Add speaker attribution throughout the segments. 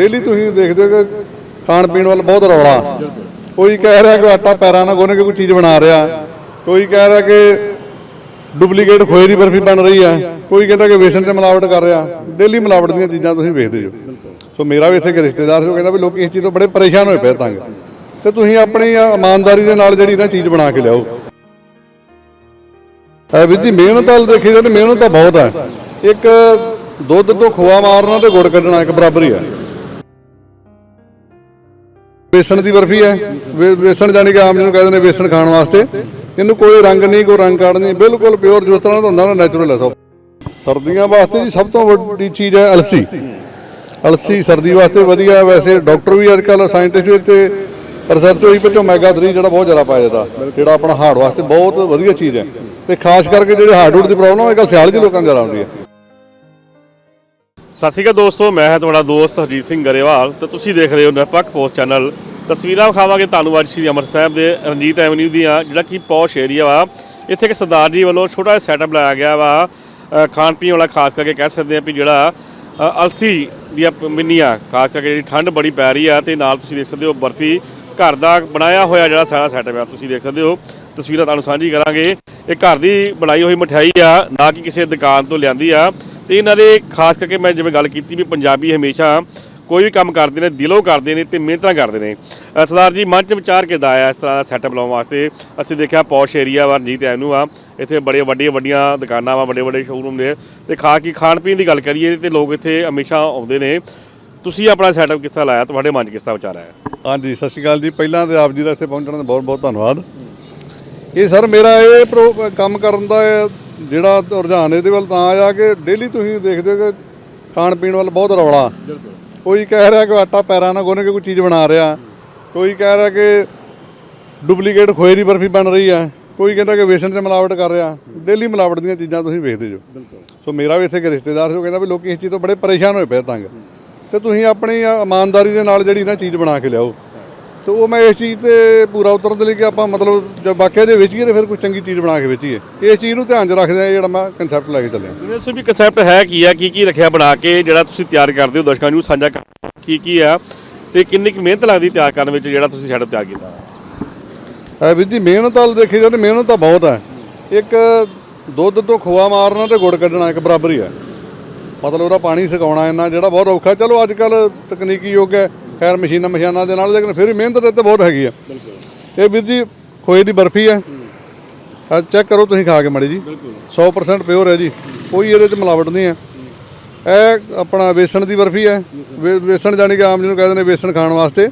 Speaker 1: Daily ਤੁਸੀਂ ਦੇਖਦੇ ਹੋ ਕਿ ਖਾਣ ਪੀਣ ਵੱਲ ਬਹੁਤ ਰੌਲਾ। ਕੋਈ ਕਹਿ ਰਿਹਾ ਕਿ ਆਟਾ ਪੈਰਾਂ ਨਾਲ ਗੋਨੇ ਕੇ ਕੋਈ ਚੀਜ਼ ਬਣਾ ਰਿਹਾ। ਕੋਈ ਕਹਿ ਰਿਹਾ ਕਿ ਡੁਪਲੀਕੇਟ ਖੋਏ ਦੀ ਬਰਫੀ ਬਣ ਰਹੀ ਹੈ। ਕੋਈ ਕਹਿੰਦਾ ਕਿ ਵੇਸਣ 'ਤੇ ਮਿਲਾਵਟ ਕਰ ਰਿਹਾ। ਡੇਲੀ ਮਿਲਾਵਟ ਦੀਆਂ ਚੀਜ਼ਾਂ ਤੁਸੀਂ ਵੇਖਦੇ ਹੋ ਸੋ ਮੇਰਾ ਵੀ ਇੱਥੇ ਇੱਕ ਰਿਸ਼ਤੇਦਾਰ ਸੀ, ਉਹ ਕਹਿੰਦਾ ਵੀ ਲੋਕ ਇਸ ਚੀਜ਼ ਤੋਂ ਬੜੇ ਪਰੇਸ਼ਾਨ ਹੋਏ ਪਏ ਤੰਗ। ਤੇ ਤੁਸੀਂ ਆਪਣੀ ਇਮਾਨਦਾਰੀ ਦੇ ਨਾਲ ਜਿਹੜੀ ਨਾ ਚੀਜ਼ ਬਣਾ ਕੇ ਲਿਆਓ। ਹੈ ਵੀਰ ਜੀ ਮਿਹਨਤ ਵੱਲ ਦੇਖੀ ਜਾਵੇ ਮਿਹਨਤ ਤਾਂ ਬਹੁਤ ਹੈ। ਇੱਕ ਦੁੱਧ ਤੋਂ ਖੋਆ ਮਾਰਨਾ ਤੇ ਗੁੜ ਕੱਢਣਾ ਇੱਕ ਬਰਾਬਰ ਹੀ ਹੈ। ਬੇਸਣ ਦੀ ਬਰਫੀ ਹੈ। ਵੇ- ਬੇਸਣ ਜਾਨੀ ਕਿ ਆਮ ਜਿਹਨੂੰ ਕਹਿੰਦੇ ਨੇ ਬੇਸਣ ਖਾਣ ਵਾਸਤੇ। ਇਹਨੂੰ ਕੋਈ ਰੰਗ ਨਹੀਂ, ਕੋਈ ਰੰਗ ਕਾੜ ਨਹੀਂ, ਬਿਲਕੁਲ ਪਿਓਰ ਜਿਸ ਤਰ੍ਹਾਂ ਦਾ ਹੁੰਦਾ ਨਾ ਨੈਚੁਰਲ ਹੈ ਸਭ। ਸਰਦੀਆਂ ਵਾਸਤੇ ਜੀ ਸਭ ਤੋਂ ਵੱਡੀ ਚੀਜ਼ ਹੈ ਅਲਸੀ। ਅਲਸੀ ਸਰਦੀ ਵਾਸਤੇ ਵਧੀਆ ਹੈ। ਵੈਸੇ ਡਾਕਟਰ ਵੀ ਅੱਜ ਕੱਲ੍ਹ ਸਾਇੰਟਿਸਟ ਵੀ ਇੱਥੇ ਰਿਸਰਚ ਹੋਈ ਵਿੱਚ ਓਮੇਗਾ 3 ਜਿਹੜਾ ਬਹੁਤ ਜ਼ਿਆਦਾ ਪਾਇਆ ਜਾਂਦਾ। ਜਿਹੜਾ ਆਪਣਾ ਹਾਰਟ ਵਾਸਤੇ ਬਹੁਤ ਵਧੀਆ ਚੀਜ਼ ਹੈ। ਤੇ ਖਾਸ ਕਰਕੇ ਜਿਹੜੇ ਹਾਰਟ ਹੂਟ ਦੀ ਪ੍ਰੋਬਲਮ ਹੈ ਕੱਲ੍ਹ ਸਿਆਲ ਦੇ ਲੋਕਾਂ ਨੂੰ ਜ਼ਿਆਦਾ ਆਉਂਦੀ ਹੈ।
Speaker 2: ਸਤਿ ਸ਼੍ਰੀ ਅਕਾਲ ਦੋਸਤੋ ਮੈਂ ਹਾਂ ਤੁਹਾਡਾ ਦੋਸਤ ਹਰਜੀਤ ਸਿੰਘ ਗਰੇਵਾਲ ਤੇ ਤੁਸੀਂ ਦੇਖ ਰਹੇ ਹੋ ਨਿਰਪੱਖ ਪੋਸਟ ਚੈਨਲ। ਤਸਵੀਰਾਂ ਵਿਖਾਵਾਂਗੇ ਤੁਹਾਨੂੰ ਅੱਜ ਸ਼੍ਰੀ ਅੰਮ੍ਰਿਤਸਰ ਸਾਹਿਬ ਦੇ ਰਣਜੀਤ ਐਵਨਿਊ ਦੀਆਂ ਜਿਹੜਾ ਕਿ ਪੌਸ਼ ਏਰੀਆ ਵਾ। ਇੱਥੇ ਇੱਕ ਸਰਦਾਰ ਜੀ ਵੱਲੋਂ ਛੋਟਾ ਜਿਹਾ ਸੈਟਅਪ ਲਾਇਆ ਗਿਆ ਵਾ। ਖਾਣ ਪੀਣ ਵਾਲਾ ਖਾਸ ਕਰਕੇ ਕਹਿ ਸਕਦੇ ਆ ਵੀ ਜਿਹੜਾ ਅ, ਅਲਸੀ ਦੀਆਂ ਮਿੰਨੀਆਂ ਖਾਸ ਕਰਕੇ ਜਿਹੜੀ ਠੰਡ ਬੜੀ ਪੈ ਰਹੀ ਆ ਤੇ ਨਾਲ ਤੁਸੀਂ ਦੇਖ ਸਕਦੇ ਹੋ ਬਰਫੀ ਘਰ ਦਾ ਬਣਾਇਆ ਹੋਇਆ ਜਿਹੜਾ ਸਾਰਾ ਸੈਟਅਪ ਆ ਤੁਸੀਂ ਦੇਖ ਸਕਦੇ ਹੋ। ਤਸਵੀਰਾਂ ਤੁਹਾਨੂੰ ਸਾਂਝੀ ਕਰਾਂਗੇ। ਇਹ ਘਰ ਦੀ ਬਣਾਈ ਹੋਈ ਮਠਿਆਈ ਆ ਨਾ ਕਿ ਕਿਸੇ ਦੁਕਾਨ ਤੋਂ ਲਿਆਂਦੀ ਆ। ਤੇ ਇਹਨਾਂ ਦੇ ਖਾਸ ਕਰਕੇ ਮੈਂ ਜਿਵੇਂ ਗੱਲ ਕੀਤੀ ਵੀ ਪੰਜਾਬੀ ਹਮੇਸ਼ਾ ਕੋਈ ਵੀ ਕੰਮ ਕਰਦੇ ਨੇ, ਦਿਲੋਂ ਕਰਦੇ ਨੇ ਤੇ ਮਿਹਨਤਾਂ ਕਰਦੇ ਨੇ। ਸਰਦਾਰ ਜੀ, ਮਨ ਚ ਵਿਚਾਰ ਕੇ ਆਇਆ ਇਸ ਤਰ੍ਹਾਂ ਦਾ ਸੈਟਅਪ ਲਾਉਣ ਵਾਸਤੇ? ਅਸੀਂ ਦੇਖਿਆ ਪੌਸ਼ ਏਰੀਆ ਵਾ, ਰਣਜੀਤ ਐਵਨਿਊ ਆ, ਇੱਥੇ ਬੜੇ ਵੱਡੀਆਂ ਵੱਡੀਆਂ ਦੁਕਾਨਾਂ ਵਾ, ਵੱਡੇ ਵੱਡੇ ਸ਼ੋਰੂਮ ਨੇ ਤੇ ਖਾ ਕੀ ਖਾਣ ਪੀਣ ਦੀ ਗੱਲ ਕਰੀਏ ਤੇ ਲੋਕ ਇੱਥੇ ਹਮੇਸ਼ਾ ਆਉਂਦੇ ਨੇ। ਤੁਸੀਂ ਆਪਣਾ ਸੈਟਅਪ ਕਿਸ ਤਰ੍ਹਾਂ ਲਾਇਆ? ਤੁਹਾਡੇ ਮਨ ਚ ਕਿਸ ਤਰ੍ਹਾਂ ਵਿਚਾਰ ਆਇਆ?
Speaker 1: ਹਾਂਜੀ, ਸਤਿ ਸ਼੍ਰੀ ਅਕਾਲ ਜੀ। ਪਹਿਲਾਂ ਤੇ ਆਪ ਜੀ ਦਾ ਇੱਥੇ ਪਹੁੰਚਣ ਦਾ ਬਹੁਤ ਬਹੁਤ ਧੰਨਵਾਦ। ਇਹ ਸਰ, ਮੇਰਾ ਇਹ ਪ੍ਰੋ- ਕੰਮ ਕਰਨ ਦਾ ਜਿਹੜਾ ਰੁਝਾਨ ਇਹਦੇ ਵੱਲ ਤਾਂ ਆਇਆ ਕਿ ਡੇਲੀ ਤੁਸੀਂ ਦੇਖਦੇ ਹੋ ਕਿ ਖਾਣ ਪੀਣ ਵੱਲ ਬਹੁਤ ਰੌਲਾ। ਕੋਈ ਕਹਿ ਰਿਹਾ ਕਿ ਆਟਾ ਪੈਰਾਂ ਨਾਲ ਗੁੰਨ ਕੇ ਕੋਈ ਚੀਜ਼ ਬਣਾ ਰਿਹਾ। ਕੋਈ ਕਹਿ ਰਿਹਾ ਕਿ ਡੁਪਲੀਕੇਟ ਖੋਏ ਦੀ ਬਰਫੀ ਬਣ ਰਹੀ ਹੈ। ਕੋਈ ਕਹਿੰਦਾ ਕਿ ਵੇਸਣ 'ਚ ਮਿਲਾਵਟ ਕਰ ਰਿਹਾ। ਡੇਲੀ ਮਿਲਾਵਟ ਦੀਆਂ ਚੀਜ਼ਾਂ ਤੁਸੀਂ ਵੇਖਦੇ ਜੋ। ਸੋ ਮੇਰਾ ਵੀ ਇੱਥੇ ਇੱਕ ਰਿਸ਼ਤੇਦਾਰ ਸੀ, ਉਹ ਕਹਿੰਦਾ ਵੀ ਲੋਕੀ ਇਸ ਚੀਜ਼ ਤੋਂ ਬੜੇ ਪਰੇਸ਼ਾਨ ਹੋਏ ਪਏ ਤੰਗ। ਤੇ ਤੁਸੀਂ ਆਪਣੀ ਇਮਾਨਦਾਰੀ ਦੇ ਨਾਲ ਜਿਹੜੀ ਨਾ ਚੀਜ਼ ਬਣਾ ਕੇ ਲਿਆਓ। ਤੇ ਉਹ ਮੈਂ ਇਸ ਚੀਜ਼ ਤੇ ਪੂਰਾ ਉਤਰਨ ਦੇ ਲਈ ਕਿ ਆਪਾਂ ਮਤਲਬ ਜਦ ਵਾਕਿਆ ਜੇ ਵੇਚੀਏ ਤੇ ਫਿਰ ਕੋਈ ਚੰਗੀ ਚੀਜ਼ ਬਣਾ ਕੇ ਵੇਚੀਏ। ਇਸ ਚੀਜ਼ ਨੂੰ ਧਿਆਨ 'ਚ ਰੱਖਦੇ ਆ ਜਿਹੜਾ ਮੈਂ ਕਨਸੈਪਟ ਲੈ ਕੇ ਚੱਲਿਆ।
Speaker 2: ਦੱਸੋ ਵੀ ਕਨਸੈਪਟ ਹੈ ਕੀ ਆ? ਕੀ ਕੀ ਰੱਖਿਆ ਬਣਾ ਕੇ ਜਿਹੜਾ ਤੁਸੀਂ ਤਿਆਰ ਕਰਦੇ ਹੋ ਦਰਸ਼ਕਾਂ ਨੂੰ ਸਾਂਝਾ ਕਰ ਕੀ ਕੀ ਆ? ਤੇ ਕਿੰਨੀ ਕੁ ਮਿਹਨਤ ਲੱਗਦੀ ਤਿਆਰ ਕਰਨ ਵਿੱਚ ਜਿਹੜਾ ਤੁਸੀਂ ਸੈਟਅਪ ਤਿਆਰ ਕੀਤਾ?
Speaker 1: ਹੈ ਵੀਰ ਜੀ ਮਿਹਨਤ ਵੱਲ ਦੇਖੀ ਜਾਵੇ ਮਿਹਨਤ ਤਾਂ ਬਹੁਤ ਹੈ। ਇੱਕ ਦੁੱਧ ਤੋਂ ਖੋਆ ਮਾਰਨਾ ਤੇ ਗੁੜ ਕੱਢਣਾ ਇੱਕ ਬਰਾਬਰ ਹੀ ਹੈ। ਮਤਲਬ ਉਹਦਾ ਪਾਣੀ ਸੁਕਾਉਣਾ ਇੰਨਾ ਜਿਹੜਾ ਬਹੁਤ ਔਖਾ। ਚਲੋ ਅੱਜ ਕੱਲ ਤਕਨੀਕੀ ਯੁੱਗ ਹੈ। ਖੈਰ ਮਸ਼ੀਨਾਂ ਮਸ਼ੀਨਾਂ ਦੇ ਨਾਲ ਲੇਕਿਨ ਫਿਰ ਵੀ ਮਿਹਨਤ ਤੇ ਤਾਂ ਬਹੁਤ ਹੈਗੀ ਆ। ਇਹ ਵੀਰ ਜੀ ਖੋਏ ਦੀ ਬਰਫੀ ਹੈ ਆ ਚੈੱਕ ਕਰੋ ਤੁਸੀਂ ਖਾ ਕੇ ਮੜੀ ਜੀ। 100% ਪਿਓਰ ਹੈ ਜੀ। ਕੋਈ ਇਹਦੇ ਚ ਮਿਲਾਵਟ ਨਹੀਂ ਹੈ ਇਹ ਆਪਣਾ ਵੇਸਣ ਦੀ ਬਰਫੀ ਹੈ ਵੇਸਣ ਜਾਨੀ ਕਿ ਆਮ ਜਿਹਨੂੰ ਕਹਿੰਦੇ ਨੇ ਵੇਸਣ ਖਾਣ ਵਾਸਤੇ।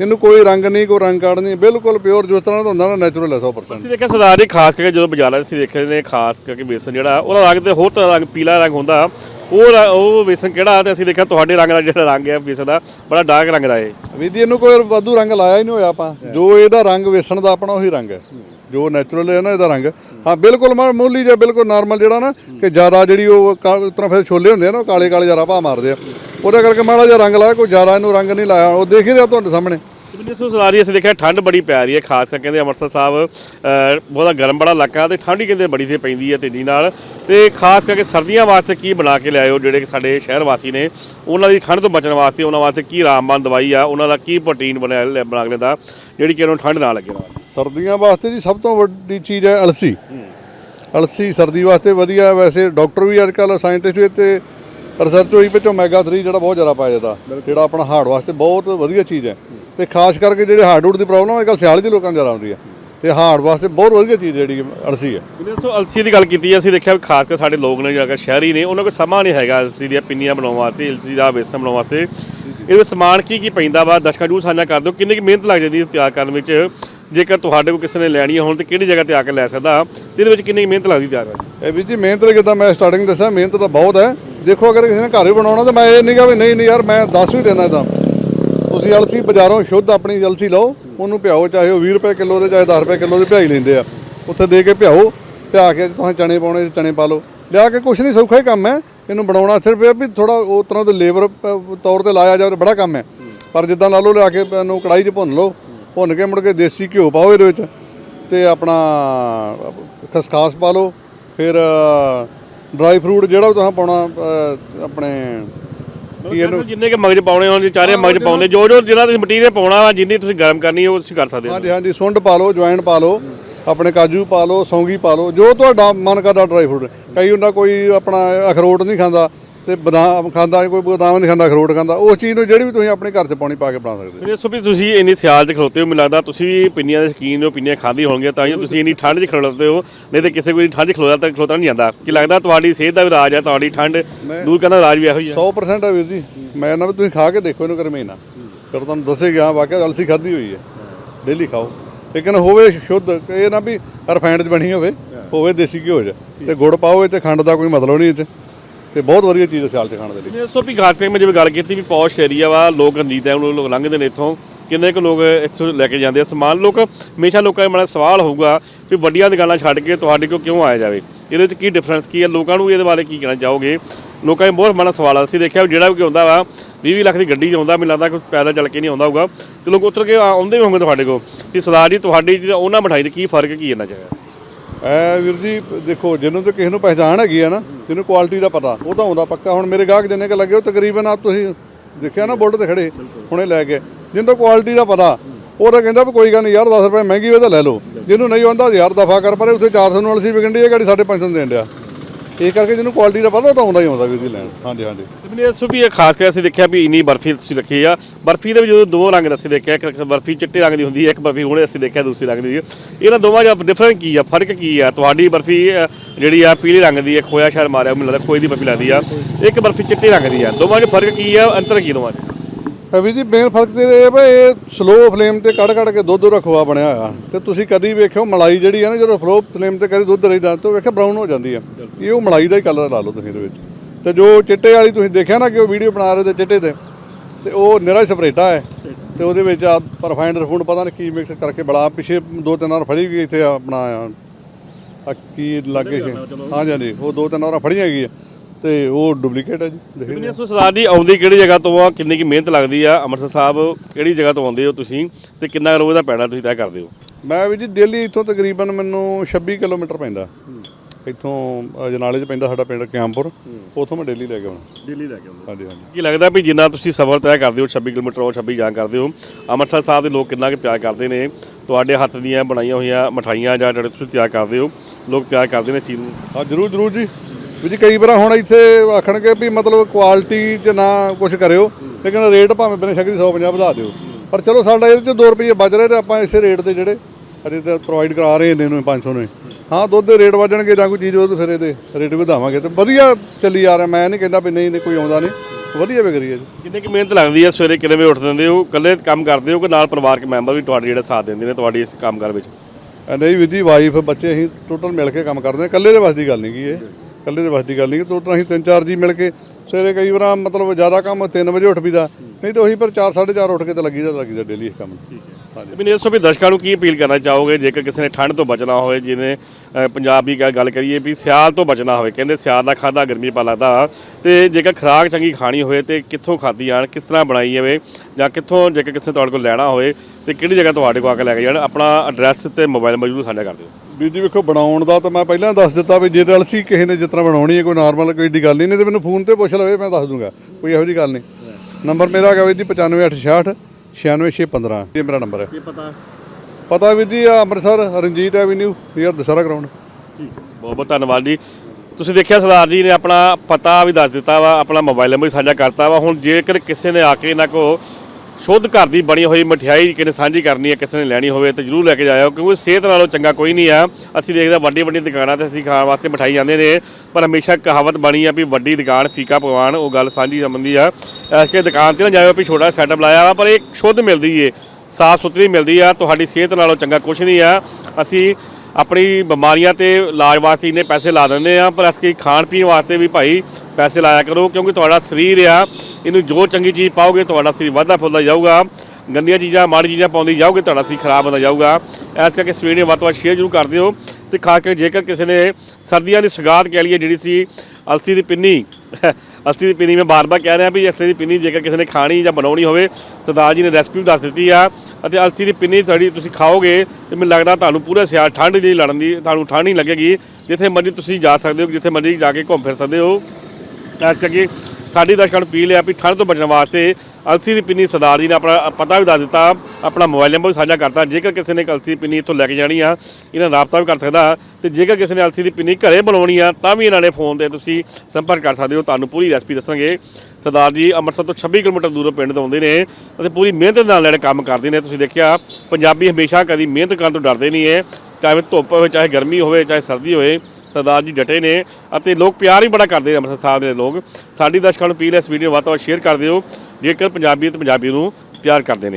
Speaker 1: ਇਹਨੂੰ ਕੋਈ ਰੰਗ ਨਹੀਂ ਕੋਈ ਰੰਗ ਕਾੜ ਨਹੀਂ। ਬਿਲਕੁਲ ਪਿਓਰ ਜਿਸ ਤਰ੍ਹਾਂ ਦਾ ਹੁੰਦਾ ਨਾ ਨੈਚੁਰਲ ਹੈ 100%
Speaker 2: ਅਸੀਂ ਦੇਖਿਆ ਸਰਦਾਰ ਜੀ ਖਾਸ ਕਰਕੇ ਜਦੋਂ ਬਾਜ਼ਾਰਾਂ 'ਚ ਅਸੀਂ ਦੇਖਦੇ ਨੇ ਖਾਸ ਕਰਕੇ ਵੇਸਣ ਜਿਹੜਾ ਉਹਦਾ ਰੰਗ ਤੇ ਹੋਰ ਤਰ੍ਹਾਂ ਦਾ ਰੰਗ ਪੀਲਾ ਰੰਗ ਹੁੰਦਾ। ਉਹ ਰ- ਉਹ ਵੇਸਣ ਕਿਹੜਾ ਤੇ ਅਸੀਂ ਦੇਖਿਆ ਤੁਹਾਡੇ ਰੰਗ ਦਾ ਜਿਹੜਾ ਰੰਗ ਹੈ ਵੇਸਣ ਦਾ ਬੜਾ ਡਾਰਕ ਰੰਗ ਦਾ ਹੈ
Speaker 1: ਵੀਰ ਜੀ ਇਹਨੂੰ ਕੋਈ ਵਾਧੂ ਰੰਗ ਲਾਇਆ ਹੀ ਨਹੀਂ ਹੋਇਆ ਆਪਾਂ। ਜੋ ਇਹਦਾ ਰੰਗ ਵੇਸਣ ਦਾ ਆਪਣਾ ਉਹੀ ਰੰਗ ਹੈ। ਜੋ ਨੈਚੁਰਲ ਹੈ ਨਾ ਇਹਦਾ ਰੰਗ। ਹਾਂ ਬਿਲਕੁਲ ਮਾਮੂਲੀ ਜਿਹਾ ਬਿਲਕੁਲ ਨਾਰਮਲ ਜਿਹੜਾ ਨਾ ਕਿ ਜ਼ਿਆਦਾ ਜਿਹੜੀ ਉਹ ਤਰ੍ਹਾਂ ਫਿਰ ਛੋਲੇ ਹੁੰਦੇ ਆ ਨਾ ਉਹ ਕਾਲੇ ਕਾਲੇ ਜ਼ਿਆਦਾ ਭਾ ਮਾਰਦੇ ਆ। ਉਹਦੇ ਕਰਕੇ ਮਾੜਾ ਜਿਹਾ ਰੰਗ ਲਾਇਆ ਕੋਈ ਜ਼ਿਆਦਾ ਇਹਨੂੰ ਰੰਗ ਨਹੀਂ ਲਾਇਆ। ਉਹ ਦੇਖ ਹੀ ਰਿਹਾ ਤੁਹਾਡੇ ਸਾਹਮਣੇ?
Speaker 2: ਜਿਵੇਂ ਸਰਦਾਰ ਜੀ ਅਸੀਂ ਦੇਖਿਆ ਠੰਡ ਬੜੀ ਪੈ ਰਹੀ ਹੈ, ਖਾਸ ਕਰਕੇ ਕਹਿੰਦੇ ਅੰਮ੍ਰਿਤਸਰ ਸਾਹਿਬ ਬਹੁਤਾ ਗਰਮ ਬੜਾ ਇਲਾਕਾ ਤੇ ਠੰਡ ਹੀ ਕਹਿੰਦੇ ਬੜੀ ਤੇ ਪੈਂਦੀ ਹੈ ਤੇਜ਼ੀ ਨਾਲ। ਤੇ ਖਾਸ ਕਰਕੇ ਸਰਦੀਆਂ ਵਾਸਤੇ ਕੀ ਬਣਾ ਕੇ ਲਿਆਇਓ ਜਿਹੜੇ ਸਾਡੇ ਸ਼ਹਿਰ ਵਾਸੀ ਨੇ? ਉਹਨਾਂ ਦੀ ਠੰਡ ਤੋਂ ਬਚਣ ਵਾਸਤੇ, ਉਹਨਾਂ ਵਾਸਤੇ ਕੀ ਰਾਮਬਾਨ ਦਵਾਈ ਆ? ਉਹਨਾਂ ਦਾ ਕੀ ਪ੍ਰੋਟੀਨ ਬਣਾਇਆ ਲਿਆ- ਬਣਾ ਕੇ ਲੈਂਦਾ ਜਿਹੜੀ ਕਿ ਉਹਨਾਂ ਨੂੰ ਠੰਡ ਨਾ ਲੱਗੇ।
Speaker 1: ਸਰਦੀਆਂ ਵਾਸਤੇ ਜੀ ਸਭ ਤੋਂ ਵੱਡੀ ਚੀਜ਼ ਹੈ ਅਲਸੀ। ਅਲਸੀ ਸਰਦੀ ਵਾਸਤੇ ਵਧੀਆ ਵੈਸੇ ਡਾਕਟਰ ਵੀ ਅੱਜ ਕੱਲ੍ਹ ਸਾਇੰਟਿਸਟ ਵੀ ਇੱਥੇ ਰਿਸਰਚ ਹੋਈ ਵਿੱਚ ਓਮੇਗਾ 3 ਜਿਹੜਾ ਬਹੁਤ ਜ਼ਿਆਦਾ ਪਾਇਆ ਜਾਂਦਾ, ਜਿਹੜਾ ਆਪਣਾ ਹਾਰਟ ਵਾਸਤੇ ਬਹੁਤ ਵਧੀਆ ਚੀਜ਼ ਹੈ। ਤੇ ਖਾਸ ਕਰਕੇ ਜਿਹੜੇ ਹੂਟ ਦੀ ਪ੍ਰੋਬਲਮ ਹੈ ਅੱਜ ਕੱਲ੍ਹ ਸਿਆਲ ਦੇ ਲੋਕਾਂ ਨੂੰ ਜ਼ਿਆਦਾ ਆਉਂਦੀ ਹੈ ਤੇ ਹਾਰਟ ਵਾਸਤੇ ਬਹੁਤ ਵਧੀਆ ਚੀਜ਼ ਜਿਹੜੀ ਅਲਸੀ ਹੈ
Speaker 2: ਸੋ ਅਲਸੀ ਦੀ ਗੱਲ ਕੀਤੀ ਹੈ, ਅਸੀਂ ਦੇਖਿਆ ਖਾਸ ਕਰ ਸਾਡੇ ਲੋਕ ਨੇ ਜਿਹੜਾ ਸ਼ਹਿਰੀ ਨੇ ਉਹਨਾਂ ਕੋਲ ਸਮਾਂ ਨਹੀਂ ਹੈਗਾ ਅਲਸੀ ਦੀਆਂ ਪਿੰਨੀਆਂ ਬਣਾਉਣ ਵਾਸਤੇ ਅਲਸੀ ਦਾ ਬੇਸਨ ਬਣਾਉਣ ਵਾਸਤੇ। ਇਹਦੇ ਸਮਾਨ ਕੀ ਕੀ ਪੈਂਦਾ ਵਾ ਦਰਸ਼ਕਾਂ ਨੂੰ ਸਾਂਝਾ ਕਰ ਦਿਓ। ਕਿੰਨੀ ਕੁ ਮਿਹਨਤ ਲੱਗ ਜਾਂਦੀ ਹੈ ਤਿਆਰ ਕਰਨ ਵਿੱਚ? ਜੇਕਰ ਤੁਹਾਡੇ ਕੋਲ ਕਿਸੇ ਨੇ ਲੈਣੀ ਹੋਣ ਤੇ ਕਿਹੜੀ ਜਗ੍ਹਾ ਤੇ ਆ ਕੇ ਲੈ ਸਕਦਾ? ਇਹਦੇ ਵਿੱਚ ਕਿੰਨੀ ਕੁ ਮਿਹਨਤ ਲੱਗਦੀ ਤਿਆਰ ਕਰਨ?
Speaker 1: ਇਹ ਵੀ ਜੀ ਮਿਹਨਤ ਦੇ ਕਿਦਾਂ ਮੈਂ ਸਟਾਰਟਿੰਗ ਦੱਸਿਆ ਮਿਹਨਤ ਤਾਂ ਬਹੁਤ ਹੈ। ਦੇਖੋ ਅਗਰ ਕਿਸੇ ਨੇ ਘਰ ਵੀ ਬਣਾਉਣਾ ਤਾਂ ਮੈਂ ਇਹ ਨਹੀਂਗਾ ਵੀ ਨਹੀਂ ਨਹੀਂ ਯਾਰ ਮੈਂ ਦੱਸ ਵੀ ਦੇਣਾ ਤਾਂ ਤੁਸੀਂ ਅਲਸੀ ਬਾਜ਼ਾਰੋਂ ਸ਼ੁੱਧ ਆਪਣੀ ਅਲਸੀ ਲਓ, ਉਹਨੂੰ ਭਿਆਓ, ਚਾਹੇ ਉਹ 20 ਰੁਪਏ ਕਿਲੋ ਦੇ, ਚਾਹੇ 10 ਰੁਪਏ ਕਿਲੋ ਦੇ ਭਿਆਈ ਲੈਂਦੇ ਆ। ਉੱਥੇ ਦੇ ਕੇ ਭਿਆਓ, ਭਿਆ ਕੇ ਤੁਸੀਂ ਚਣੇ ਪਾਉਣੇ, ਚਣੇ ਪਾ ਲਓ। ਲਿਆ ਕੇ ਕੁਛ ਨਹੀਂ, ਸੌਖਾ ਹੀ ਕੰਮ ਹੈ। ਇਹਨੂੰ ਬਣਾਉਣਾ ਸਿਰਫ ਇਹ ਵੀ ਥੋੜਾ ਉਹ ਤਰ੍ਹਾਂ ਦੇ ਲੇਬਰ ਤੌਰ ਤੇ ਲਾਇਆ ਜਾਵੇ, ਬੜਾ ਕੰਮ ਹੈ। ਪਰ ਜਿੱਦਾਂ ਲਾ ਲਓ, ਲਿਆ ਕੇ ਇਹਨੂੰ ਕੜਾਈ 'ਚ ਭੁੰਨ ਲਓ। ਭੁੰਨ ਕੇ ਮੁੜ ਕੇ ਦੇਸੀ ਘਿਓ ਪਾਓ ਇਹਦੇ ਵਿੱਚ। ਤੇ ਆਪਣਾ ਖਸਖਾਸ ਪਾ ਲਓ। ਫਿਰ ਡਰਾਈ ਫਰੂਟ ਜਿਹੜਾ ਤੁਸੀਂ ਪਾਉਣਾ ਆਪਣੇ ਕਿ ਇਹਨੂੰ?
Speaker 2: ਜਿੰਨੇ ਕਿ ਮਗਜ ਪਾਉਣੇ ਹੋਣ ਚਾਰੇ ਮਗਜ ਪਾਉਂਦੇ ਜੋ ਜੋ ਜਿਹੜਾ ਤੁਸੀਂ ਮਟੀਰੀਅਲ ਪਾਉਣਾ ਵਾ ਜਿੰਨੀ ਤੁਸੀਂ ਗਰਮ ਕਰਨੀ ਹੈ ਉਹ ਤੁਸੀਂ ਕਰ ਸਕਦੇ ਹੋ।
Speaker 1: ਹਾਂਜੀ ਹਾਂਜੀ ਸੁੰਡ ਪਾ ਲਓ ਜੁਆਇਨ ਪਾ ਲਓ ਆਪਣੇ ਕਾਜੂ ਪਾ ਲਓ ਸੌਂਗੀ ਪਾ ਲਓ ਜੋ ਤੁਹਾਡਾ ਮਨ ਕਰਦਾ ਡਰਾਈ ਫਰੂਟ ਕਈ ਹੁੰਦਾ ਕੋਈ ਆਪਣਾ ਅਖਰੋਟ ਨਹੀਂ ਖਾਂਦਾ ਤੇ ਬਦਾਮ ਖਾਂਦਾ ਕੋਈ ਬਦਾਮ ਨਹੀਂ ਖਾਂਦਾ ਅਖਰੋਟ ਖਾਂਦਾ ਉਸ ਚੀਜ਼ ਨੂੰ ਜਿਹੜੀ ਵੀ ਤੁਸੀਂ ਆਪਣੇ ਘਰ 'ਚ ਪਾਉਣੀ ਪਾ ਕੇ ਬਣਾ ਸਕਦੇ
Speaker 2: ਮੇਰੇ ਸੋ ਵੀ ਤੁਸੀਂ ਇੰਨੀ ਸਿਆਲ 'ਚ ਖਲੋਤੇ ਹੋ ਮੈਨੂੰ ਲੱਗਦਾ ਤੁਸੀਂ ਵੀ ਪਿੰਨੀਆਂ ਦੇ ਸ਼ਕੀਨ ਹੋ ਪਿੰਨੀਆਂ ਖਾਂਦੇ ਹੋਣਗੇ ਤਾਂ ਹੀ ਤੁਸੀਂ ਇੰਨੀ ਠੰਡ 'ਚ ਖਲੋਤੇ ਹੋ ਨਹੀਂ ਤੇ ਕਿਸੇ ਕੋਈ ਠੰਡ 'ਚ ਖਲੋਤਾ ਤਾਂ ਖਲੋਤਾ ਨਹੀਂ ਜਾਂਦਾ। ਕੀ ਲੱਗਦਾ ਤੁਹਾਡੀ ਸਿਹਤ ਦਾ ਵੀ ਰਾਜ ਹੈ ਤੁਹਾਡੀ ਠੰਡ ਦੂਰ ਕਰਨ ਦਾ ਰਾਜ ਵੀ ਇਹੋ ਹੀ ਹੈ
Speaker 1: 100% ਹੈ ਵੀਰ ਜੀ। ਮੈਂ ਨਾ ਵੀ ਤੁਸੀਂ ਖਾ ਕੇ ਦੇਖੋ ਇਹਨੂੰ ਕਰ ਮਹੀਨਾ। ਫਿਰ ਤੁਹਾਨੂੰ ਦੱਸੇਗਾ ਵਾਕਿਆ ਅਲਸੀ ਖਾਧੀ ਹੋਈ ਹੈ। ਡੇਲੀ ਖਾਓ। ਲੇਕਿਨ ਹੋਵੇ ਸ਼ੁੱਧ ਇਹ ਨਾ ਵੀ ਰਿਫਾਈਨਡ 'ਚ ਬਣੀ ਹੋਵੇ ਹੋਵੇ ਦੇਸੀ ਘਿਓ 'ਚ। ਤੇ ਗੁੜ ਪਾਓ ਇਹ 'ਚ ਖੰਡ ਦਾ ਕੋਈ ਮਤਲਬ ਨਹੀਂ ਇਹ 'ਚ। ਤੇ ਬਹੁਤ ਵਧੀਆ ਚੀਜ਼ ਹੈ ਸਿਆਲ 'ਚ ਖਾਣ ਦੇ ਲਈ।
Speaker 2: ਸੋ ਵੀ ਖਾਸ ਮੈਂ ਜਿਵੇਂ ਗੱਲ ਕੀਤੀ ਵੀ ਪੌਸ਼ ਏਰੀਆ ਵਾ, ਲੋਕ ਰਣਜੀਤ ਹੈ ਲੋਕ ਲੰਘਦੇ ਨੇ ਇੱਥੋਂ। ਕਿੰਨੇ ਕੁ ਲੋਕ ਇੱਥੋਂ ਲੈ ਕੇ ਜਾਂਦੇ ਆ? ਸਮਾਨ ਲੋਕ, ਹਮੇਸ਼ਾ ਲੋਕਾਂ ਦਾ ਬੜਾ ਸਵਾਲ ਹੋਊਗਾ ਵੀ ਵੱਡੀਆਂ ਦੁਕਾਨਾਂ ਛੱਡ ਕੇ ਤੁਹਾਡੇ ਕੋਲ ਕਿਉਂ ਆਇਆ ਜਾਵੇ? ਇਹਦੇ ਵਿੱਚ ਕੀ ਡਿਫਰੈਂਸ ਕੀ ਹੈ? ਲੋਕਾਂ ਨੂੰ ਇਹਦੇ ਬਾਰੇ ਕੀ ਕਹਿਣਾ ਚਾਹੋਗੇ? ਲੋਕਾਂ ਦੇ ਬਹੁਤ ਮਨ ਸਵਾਲ ਆ। ਅਸੀਂ ਦੇਖਿਆ ਵੀ ਜਿਹੜਾ ਵੀ ਆਉਂਦਾ ਵਾ 20 ਲੱਖ ਦੀ ਗੱਡੀ 'ਚ ਆਉਂਦਾ, ਮੈਨੂੰ ਲੱਗਦਾ ਕੋਈ ਪੈਦਲ ਚੱਲ ਕੇ ਨਹੀਂ ਆਉਂਦਾ ਹੋਊਗਾ। ਤੇ ਲੋਕ ਉਤਰ ਕੇ ਆ- ਆਉਂਦੇ ਵੀ ਹੋਣਗੇ ਤੁਹਾਡੇ ਕੋਲ। ਵੀ ਸਰਦਾਰ ਜੀ, ਤੁਹਾਡੀ ਤੇ ਉਹਨਾਂ ਮਠਾਈ 'ਚ ਕੀ ਫ਼ਰਕ ਕੀ ਇਹਨਾਂ 'ਚ
Speaker 1: ਐ ਵੀਰ ਜੀ, ਦੇਖੋ, ਜਿਹਨੂੰ ਤੇ ਕਿਸੇ ਨੂੰ ਪਹਿਚਾਣ ਹੈਗੀ ਆ ਨਾ, ਜਿਹਨੂੰ ਕੁਆਲਿਟੀ ਦਾ ਪਤਾ, ਉਹ ਤਾਂ ਆਉਂਦਾ ਪੱਕਾ। ਹੁਣ ਮੇਰੇ ਗਾਹਕ ਜਿੰਨੇ ਕ ਲੱਗੇ ਉਹ ਤਕਰੀਬਨ ਆ, ਤੁਸੀਂ ਦੇਖਿਆ ਨਾ, ਬੁਲਟ ਤੇ ਖੜੇ, ਹੁਣੇ ਲੈ ਕੇ ਜਿਹਨੂੰ ਤਾਂ ਕੁਆਲਿਟੀ ਦਾ ਪਤਾ, ਉਹ ਤਾਂ ਕਹਿੰਦਾ ਵੀ ਕੋਈ ਗੱਲ ਨਹੀਂ, ਯਾਰ 10 ਰੁਪਏ ਮਹਿੰਗੀ ਵੇ ਤਾਂ ਲੈ ਲਓ। ਜਿਹਨੂੰ ਨਹੀਂ ਆਉਂਦਾ, ਯਾਰ ਦਫਾ ਕਰ ਪਰ, ਉੱਥੇ 400 ਨਾਲ ਸੀ ਵਿਕਣ ਦੀ ਇਹ ਗਾੜੀ 550 ਦੇਣ ਡਿਆ। ਇਹ ਕਰਕੇ ਜਿਹਨੂੰ ਕੁਆਲਿਟੀ ਦਾ ਪਤਾ, ਉਹ ਤਾਂ ਆਉਂਦਾ ਹੀ ਆਉਂਦਾ ਵੀਰ ਜੀ ਲੈਣ। ਹਾਂਜੀ ਹਾਂਜੀ।
Speaker 2: ਮੈਨੂੰ ਇਸ ਤੋਂ ਵੀ ਇਹ ਖਾਸ ਕਰਕੇ ਅਸੀਂ ਦੇਖਿਆ ਵੀ ਇੰਨੀ ਬਰਫੀ ਤੁਸੀਂ ਰੱਖੀ ਆ। ਬਰਫੀ ਦੇ ਵੀ ਜਦੋਂ ਦੋ ਰੰਗ ਦੱਸੇ ਦੇਖਿਆ, ਇੱਕ ਬਰਫੀ ਚਿੱਟੇ ਰੰਗ ਦੀ ਹੁੰਦੀ ਹੈ, ਇੱਕ ਬਰਫੀ ਹੁਣੇ ਅਸੀਂ ਦੇਖਿਆ ਦੂਸਰੀ ਰੰਗ ਦੀ। ਇਹਨਾਂ ਦੋਵਾਂ ਦਾ ਡਿਫਰੈਂਸ ਕੀ ਆ? ਫ਼ਰਕ ਕੀ ਆ? ਤੁਹਾਡੀ ਬਰਫੀ ਜਿਹੜੀ ਆ ਪੀਲੇ ਰੰਗ ਦੀ ਹੈ, ਖੋਇਆ ਸ਼ਾਇਦ ਮਾਰਿਆ ਮੈਨੂੰ ਲੱਗਦਾ ਖੋਏ ਦੀ ਬਰਫੀ ਲੱਗਦੀ ਆ। ਇੱਕ ਬਰਫੀ ਚਿੱਟੇ ਰੰਗ ਦੀ ਆ। ਦੋਵਾਂ 'ਚ ਫ਼ਰਕ ਕੀ ਆ? ਅੰਤਰ ਕੀ ਦੋਵਾਂ 'ਚ?
Speaker 1: ਹੈ ਵੀ ਜੀ ਮੇਨ ਫ਼ਰਕ ਤੇ ਇਹ ਵਾ ਇਹ ਸਲੋ ਫਲੇਮ ਤੇ ਕੱਢ ਕੱਢ ਕੇ ਦੁੱਧ ਰਖਵਾ ਬਣਿਆ ਹੋਇਆ। ਤੇ ਤੁਸੀਂ ਕਦੀ ਵੇਖਿਓ ਮਲਾਈ ਜਿਹੜੀ ਆ ਨਾ ਜਦੋਂ ਸਲੋ ਫਲੇਮ ਤੇ ਕਦੀ ਦੁੱਧ ਰਹੀ ਤਾਂ ਵੇਖਿਆ ਬਰਾਊਨ ਹੋ ਜਾਂਦੀ ਆ। ਇਹ ਉਹ ਮਲਾਈ ਦਾ ਹੀ ਕਲਰ ਲਾ ਲਓ ਤੁਸੀਂ ਇਹਦੇ ਵਿੱਚ। ਤੇ ਜੋ ਚਿੱਟੇ ਵਾਲੀ ਤੁਸੀਂ ਦੇਖਿਆ ਨਾ ਕਿ ਉਹ ਵੀਡੀਓ ਬਣਾ ਰਹੇ ਤੇ ਚਿੱਟੇ ਤੇ ਤੇ ਉਹ ਹੀ ਸਪਰੇਟਾ ਹੈ। ਤੇ ਉਹਦੇ ਵਿੱਚ ਆ ਰਿਫਾਈਨਡ ਫੂਡ ਪਤਾ ਨਹੀਂ ਕੀ ਮਿਕਸ ਕਰਕੇ ਬੜਾ ਪਿੱਛੇ ਦੋ ਤਿੰਨ ਵਾਰ ਫੜੀ ਗਈ ਇੱਥੇ ਆਪਣਾ ਆ। ਕੀ ਲੱਗੇ ਹਾਂਜੀ ਹਾਂਜੀ ਉਹ ਦੋ ਤਿੰਨ ਵਾਰ ਫੜੀਆਂ ਗਈ ਤੇ ਉਹ ਡੁਪਲੀਕੇਟ ਹੈ ਜੀ ਦੇਖ
Speaker 2: ਮੈਨੂੰ ਇਸ ਸਰਦਾਰ ਜੀ ਆਉਂਦੀ ਕਿਹੜੀ ਜਗ੍ਹਾ ਤੋਂ ਆ? ਕਿੰਨੀ ਕੀ ਮਿਹਨਤ ਲੱਗਦੀ ਆ? ਅੰਮ੍ਰਿਤਸਰ ਸਾਹਿਬ ਕਿਹੜੀ ਜਗ੍ਹਾ ਤੋਂ ਆਉਂਦੇ ਹੋ ਤੁਸੀਂ? ਤੇ ਕਿੰਨਾ ਰੋਜ਼ ਦਾ ਪੈਣਾ ਤੁਸੀਂ ਤੈਅ ਕਰਦੇ ਹੋ?
Speaker 1: ਮੈਂ ਵੀ ਜੀ ਡੇਲੀ ਇੱਥੋਂ ਤਕਰੀਬਨ ਮੈਨੂੰ 26 ਕਿਲੋਮੀਟਰ ਪੈਂਦਾ। ਇੱਥੋਂ ਅਜਨਾਲੇ 'ਚ ਪੈਂਦਾ ਸਾਡਾ ਪਿੰਡ ਕਿਆਮਪੁਰ ਉੱਥੋਂ ਮੈਂ ਡੇਲੀ ਲੈ ਕੇ ਆਉਣਾ।
Speaker 2: ਦਿੱਲੀ ਲੈ ਕੇ ਆਉਂਦੇ
Speaker 1: ਹਾਂਜੀ ਹਾਂਜੀ।
Speaker 2: ਕੀ ਲੱਗਦਾ ਵੀ ਜਿੰਨਾ ਤੁਸੀਂ ਸਫ਼ਰ ਤੈਅ ਕਰਦੇ ਹੋ 26 ਕਿਲੋਮੀਟਰ ਉਹ 26 ਜਾਂ ਕਰਦੇ ਹੋ ਅੰਮ੍ਰਿਤਸਰ ਸਾਹਿਬ ਦੇ ਲੋਕ ਕਿੰਨਾ ਕੁ ਪਿਆਰ ਕਰਦੇ ਨੇ? ਤੁਹਾਡੇ ਹੱਥ ਦੀਆਂ ਬਣਾਈਆਂ ਹੋਈਆਂ ਮਠਾਈਆਂ ਜਾਂ ਜਿਹੜੇ ਤੁਸੀਂ ਤਿਆਰ ਕਰਦੇ ਹੋ ਲੋਕ ਪਿਆਰ ਕਰਦੇ ਨੇ ਇਸ ਚੀਜ਼ ਨੂੰ?
Speaker 1: ਹਾਂ ਜਰੂਰ ਜਰੂਰ ਜੀ। ਵੀ ਜੀ ਕਈ ਵਾਰ ਹੁਣ ਇੱਥੇ ਆਖਣਗੇ ਵੀ ਮਤਲਬ ਕੁਆਲਿਟੀ 'ਚ ਨਾ ਕੁਝ ਕਰਿਓ ਲੇਕਿਨ ਰੇਟ ਭਾਵੇਂ ਬਿਨਾਂ ਸ਼ੱਕ ਦੀ 150 ਵਧਾ ਦਿਓ। ਪਰ ਚਲੋ ਸਾਡਾ ਇਹਦੇ 'ਚ 2 ਰੁਪਏ ਬਚ ਰਹੇ ਤੇ ਆਪਾਂ ਇਸੇ ਰੇਟ ਤੇ ਜਿਹੜੇ ਅਜੇ ਤਾਂ ਪ੍ਰੋਵਾਈਡ ਕਰਾ ਰਹੇ ਨੇ ਇਹਨੂੰ 500 ਨੇ। ਹਾਂ ਦੁੱਧ ਦੇ ਰੇਟ ਵਧਣਗੇ ਜਾਂ ਕੋਈ ਚੀਜ਼ ਉਹ ਫਿਰ ਇਹਦੇ ਰੇਟ ਵਧਾਵਾਂਗੇ ਤੇ ਵਧੀਆ ਚੱਲੀ ਆ ਰਿਹਾ। ਮੈਂ ਨਹੀਂ ਕਹਿੰਦਾ ਵੀ ਨਹੀਂ ਨਹੀਂ ਕੋਈ ਆਉਂਦਾ ਨਹੀਂ। ਵਧੀਆ ਵਿਕ ਰਹੀ ਹੈ ਜੀ।
Speaker 2: ਕਿੰਨੇ ਕੀ ਮਿਹਨਤ ਲੱਗਦੀ ਹੈ ਸਵੇਰੇ ਕਿੰਨੇ ਵਜੇ ਉੱਠ ਦਿੰਦੇ ਹੋ? ਇਕੱਲੇ ਕੰਮ ਕਰਦੇ ਹੋ ਕਿ ਨਾਲ ਪਰਿਵਾਰਕ ਮੈਂਬਰ ਵੀ ਤੁਹਾਡੇ ਜਿਹੜਾ ਸਾਥ ਦਿੰਦੇ ਨੇ ਤੁਹਾਡੀ ਇਸ ਕੰਮਕਾਰ ਵਿੱਚ?
Speaker 1: ਨਹੀਂ ਵੀਰ ਜੀ ਵਾਈਫ ਬੱਚੇ ਅਸੀਂ ਟੋਟਲ ਮਿਲ ਕੇ ਕੰਮ ਕਰਦੇ ਹਾਂ। ਇਕੱਲੇ ਦੇ ਵੱਸ ਦੀ ਗੱਲ ਨਹੀਂ ਕੀ ਇਹ। ਇਕੱਲੇ ਦੇ ਵੱਸ ਦੀ ਗੱਲ ਨਹੀਂ ਟੋਟਲ ਅਸੀਂ ਤਿੰਨ ਚਾਰ ਜੀ ਮਿਲ ਕੇ ਸਵੇਰੇ ਕਈ ਵਾਰ ਮਤਲਬ ਜ਼ਿਆਦਾ ਕੰਮ 3 ਵਜੇ ਉੱਠ ਪੀਦਾ ਨਹੀਂ ਤਾਂ ਉਹੀ ਪਰ 4 4:30 ਉੱਠ ਕੇ ਤਾਂ ਲੱਗੀ ਜਾ ਲੱਗੀ ਜਾ ਡੇਲੀ ਇਸ ਕੰਮ। ਹਾਂਜੀ
Speaker 2: ਮੈਨੂੰ ਇਸ ਤੋਂ ਵੀ ਦਰਸ਼ਕਾਂ ਨੂੰ ਕੀ ਅਪੀਲ ਕਰਨਾ ਚਾਹੋਗੇ, ਜੇਕਰ ਕਿਸੇ ਨੇ ਠੰਡ ਤੋਂ ਬਚਣਾ ਹੋਵੇ, ਜਿਵੇਂ ਪੰਜਾਬੀ ਗੱਲ ਕਰੀਏ ਵੀ ਸਿਆਲ ਤੋਂ ਬਚਣਾ ਹੋਵੇ, ਕਹਿੰਦੇ ਸਿਆਲ ਦਾ ਖਾਦਾ ਗਰਮੀ ਪਾ ਲੱਗਦਾ ਤੇ ਜੇਕਰ ਖੁਰਾਕ ਚੰਗੀ ਖਾਣੀ ਹੋਵੇ ਤੇ ਕਿੱਥੋਂ ਖਾਦੀ ਜਾਣ, ਕਿਸ ਤਰ੍ਹਾਂ ਬਣਾਈ ਜਾਵੇ, ਜਾਂ ਕਿੱਥੋਂ ਜੇਕਰ ਕਿਸੇ ਤੁਹਾਡੇ ਕੋਲ ਲੈਣਾ ਹੋਵੇ, ਤੇ ਕਿਹੜੀ ਜਗ੍ਹਾ ਤੁਹਾਡੇ ਕੋਲ ਆ ਕੇ ਲੈ ਕੇ ਜਾਣ, ਆਪਣਾ ਐਡਰੈਸ ਤੇ ਮੋਬਾਈਲ ਨੰਬਰ ਸਾਂਝਾ ਕਰ ਦਿਓ।
Speaker 1: ਵੀਰ ਜੀ ਵੇਖੋ ਬਣਾਉਣ ਦਾ ਤਾਂ ਮੈਂ ਪਹਿਲਾਂ ਦੱਸ ਦਿੱਤਾ ਵੀ ਜੇ ਤਾਂ ਅਲਸੀ ਕਿਸੇ ਨੇ ਜਿਸ ਤਰ੍ਹਾਂ ਬਣਾਉਣੀ ਹੈ ਕੋਈ ਨਾਰਮਲ ਕੋਈ ਏਡੀ ਗੱਲ ਨਹੀਂ ਨਹੀਂ ਤੇ ਮੈਨੂੰ ਫੋਨ ਤੇ ਪੁੱਛ ਲਵੇ ਮੈਂ ਦੱਸ ਦੂੰਗਾ ਕੋਈ ਇਹੋ ਜੀ ਗੱਲ ਨਹੀਂ। ਨੰਬਰ ਮੇਰਾ ਹੈਗਾ ਵੀਰ ਜੀ 95866 96615 ਇਹ ਮੇਰਾ ਨੰਬਰ ਹੈ।
Speaker 2: ਕੀ ਪਤਾ?
Speaker 1: ਪਤਾ ਵੀਰ ਜੀ ਆ Amritsar Ranjit avenue near Dussehra ground
Speaker 2: ਠੀਕ ਬਹੁਤ ਬਹੁਤ ਧੰਨਵਾਦ ਜੀ। ਤੁਸੀਂ ਦੇਖਿਆ ਸਰਦਾਰ ਜੀ ਨੇ ਆਪਣਾ ਪਤਾ ਵੀ ਦੱਸ ਦਿੱਤਾ ਵਾ ਆਪਣਾ ਮੋਬਾਈਲ ਨੰਬਰ ਵੀ ਸਾਂਝਾ ਕਰਤਾ ਵਾ। ਹੁਣ ਜੇਕਰ ਕਿਸੇ ਨੇ ਆ ਕੇ ਇਹਨਾਂ ਕੋ ਸ਼ੁੱਧ ਘਰ ਦੀ ਬਣੀ ਹੋਈ ਮਠਿਆਈ ਕਿਸੇ ਨੇ ਸਾਂਝੀ ਕਰਨੀ ਹੈ, ਕਿਸੇ ਨੇ ਲੈਣੀ ਹੋਵੇ ਤਾਂ ਜਰੂਰ ਲੈ ਕੇ ਜਾਇਓ, ਕਿਉਂਕਿ ਸਿਹਤ ਨਾਲੋਂ ਚੰਗਾ ਕੋਈ ਨਹੀਂ ਆ ਅਸੀਂ ਦੇਖਦੇ ਹਾਂ ਵੱਡੀ ਵੱਡੀ ਦੁਕਾਨਾਂ ਤੇ ਅਸੀਂ ਖਾਣ ਵਾਸਤੇ ਮਠਾਈ ਜਾਂਦੇ ਨੇ, ਪਰ ਹਮੇਸ਼ਾ ਕਹਾਵਤ ਬਣੀ ਆ ਵੀ ਵੱਡੀ ਦੁਕਾਨ, ਫੀਕਾ ਪਕਵਾਨ ਉਹ ਗੱਲ ਸਾਂਝੀ ਸੰਬੰਧੀ ਆ। ਇਸ ਕੇ ਦੁਕਾਨ ਤੇ ਨਾ ਜਾਇਓ ਵੀ ਛੋਟਾ ਸੈਟਅਪ ਲਾਇਆ ਵਾ, ਪਰ ਇਹ ਸ਼ੁੱਧ ਮਿਲਦੀ ਏ, ਸਾਫ਼ ਸੁਥਰੀ ਮਿਲਦੀ ਆ, ਤੁਹਾਡੀ ਸਿਹਤ ਨਾਲੋਂ ਚੰਗਾ ਕੁਝ ਨਹੀਂ ਆ। ਅਸੀਂ ਆਪਣੀ ਬਿਮਾਰੀਆਂ ਤੇ ਇਲਾਜ ਵਾਸਤੇ ਇੰਨੇ ਪੈਸੇ ਲਾ ਦਿੰਦੇ ਆ, ਪਰ ਅਸੀਂ ਖਾਣ ਪੀਣ ਵਾਸਤੇ ਵੀ ਭਾਈ ਪੈਸੇ ਲਾਇਆ ਕਰੋ, ਕਿਉਂਕਿ ਤੁਹਾਡਾ ਸਰੀਰ ਆ, ਇਹਨੂੰ ਜੋ ਚੰਗੀ ਚੀਜ਼ ਪਾਓਗੇ, ਤੁਹਾਡਾ ਸਰੀਰ ਵਾਧਾ ਫੁੱਲਦਾ ਜਾਊਗਾ। ਗੰਦੀਆਂ ਚੀਜ਼ਾਂ, ਮਾੜੀ ਚੀਜ਼ਾਂ ਪਾਉਂਦੀ ਜਾਓਗੇ, ਤੁਹਾਡਾ ਸਰੀਰ ਖਰਾਬ ਹੁੰਦਾ ਜਾਊਗਾ। ਇਸ ਕਰਕੇ ਇਸ ਵੱਧ ਤੋਂ ਵੱਧ ਸ਼ੇਅਰ ਜ਼ਰੂਰ ਕਰ ਦਿਓ ਤੇ ਖਾਸ ਕਰਕੇ ਜੇਕਰ ਕਿਸੇ ਨੇ ਸਰਦੀਆਂ ਦੀ ਸੁਗਾਤ ਕਹਿ ਲਈਏ ਜਿਹੜੀ ਸੀ, ਅਲਸੀ ਦੀ ਪਿੰਨੀ, ਅਲਸੀ ਦੀ ਪਿੰਨੀ ਮੈਂ ਬਾਰ-ਬਾਰ ਕਹਿ ਰਿਹਾ ਵੀ ਅਲਸੀ ਦੀ ਪਿੰਨੀ ਜੇਕਰ ਕਿਸੇ ਨੇ ਖਾਣੀ ਜਾਂ ਬਣਾਉਣੀ ਹੋਵੇ, ਸਰਦਾਰ ਜੀ ਨੇ ਰੈਸਪੀ ਵੀ ਦੱਸ ਦਿੱਤੀ ਆ ਅਤੇ ਅਲਸੀ ਦੀ ਪਿੰਨੀ ਤੁਹਾਡੀ ਤੁਸੀਂ ਖਾਓਗੇ ਤੇ ਮੈਨੂੰ ਲੱਗਦਾ ਤੁਹਾਨੂੰ ਪੂਰੇ ਸਿਆਲ ਠੰਡ ਦੀ ਲੜਨ ਦੀ, ਤੁਹਾਨੂੰ ਠੰਡ ਨਹੀਂ ਲੱਗੇਗੀ, ਜਿੱਥੇ ਮਰਜ਼ੀ ਤੁਸੀਂ ਜਾ ਸਕਦੇ ਹੋ, ਜਿੱਥੇ ਮਰਜ਼ੀ ਜਾ ਕੇ ਘੁੰਮ ਫਿਰ ਸਕਦੇ ਹੋ। ਇਸ ਕਰਕੇ ਸਾਡੀ ਦਰਸ਼ਕਾਂ ਨੂੰ ਅਪੀਲ ਹੈ ਵੀ ਠੰਡ ਤੋਂ ਬਚਣ ਵਾਸਤੇ ਅਲਸੀ ਦੀ ਪਿੰਨੀ ਸਰਦਾਰ ਜੀ ਨੇ ਆਪਣਾ, ਪਤਾ ਵੀ ਦੱਸ ਦਿੱਤਾ, ਆਪਣਾ ਮੋਬਾਈਲ ਨੰਬਰ ਵੀ ਸਾਂਝਾ ਕਰਤਾ। ਜੇਕਰ ਕਿਸੇ ਨੇ ਅਲਸੀ ਦੀ ਪਿੰਨੀ ਇੱਥੋਂ ਲੈ ਕੇ ਜਾਣੀ ਆ, ਇਹਨਾਂ ਨਾਲ ਰਾਬਤਾ ਵੀ ਕਰ ਸਕਦਾ। ਤੇ ਜੇਕਰ ਕਿਸੇ ਨੇ ਅਲਸੀ ਦੀ ਪਿੰਨੀ ਘਰੇ ਬਣਾਉਣੀ ਆ, ਤਾਂ ਵੀ ਇਹਨਾਂ ਨੇ ਫੋਨ ਤੇ ਤੁਸੀਂ ਸੰਪਰਕ ਕਰ ਸਕਦੇ ਹੋ। ਤੁਹਾਨੂੰ ਪੂਰੀ ਰੈਸਪੀ ਦੱਸਾਂਗੇ। ਸਰਦਾਰ ਜੀ ਅੰਮ੍ਰਿਤਸਰ ਤੋਂ 26 ਕਿਲੋਮੀਟਰ ਦੂਰੋਂ ਪਿੰਡ ਤੋਂ ਆਉਂਦੇ ਨੇ ਅਤੇ ਪੂਰੀ ਮਿਹਨਤ ਨਾਲ ਜਿਹੜੇ ਕੰਮ ਕਰਦੇ ਨੇ। ਤੁਸੀਂ ਦੇਖਿਆ, ਪੰਜਾਬੀ ਹਮੇਸ਼ਾ ਕਦੀ ਮਿਹਨਤ ਕਰਨ ਤੋਂ ਡਰਦੇ ਨਹੀਂ ਹੈ। ਚਾਹੇ ਧੁੱਪ ਹੋਵੇ, ਚਾਹੇ ਗਰਮੀ ਹੋਵੇ, ਚਾਹੇ ਸਰਦੀ ਹੋਵੇ। ਸਰਦਾਰ ਜੀ ਡਟੇ ਨੇ ਅਤੇ ਲੋਕ ਪਿਆਰ ਵੀ ਬੜਾ ਕਰਦੇ ਨੇ ਅੰਮ੍ਰਿਤਸਰ ਸਾਹਿਬ ਦੇ ਲੋਕ। ਸਾਡੀ ਦਰਸ਼ਕਾਂ ਨੂੰ ਅਪੀਲ ਹੈ ਇਸ ਵੀਡੀਓ ਨੂੰ ਵੱਧ ਤੋਂ ਵੱਧ ਸ਼ੇਅਰ ਕਰ ਦਿਓ, ਜੇਕਰ ਪੰਜਾਬੀ ਤੇ ਪੰਜਾਬੀ ਨੂੰ ਪਿਆਰ ਕਰਦੇ ਨੇ।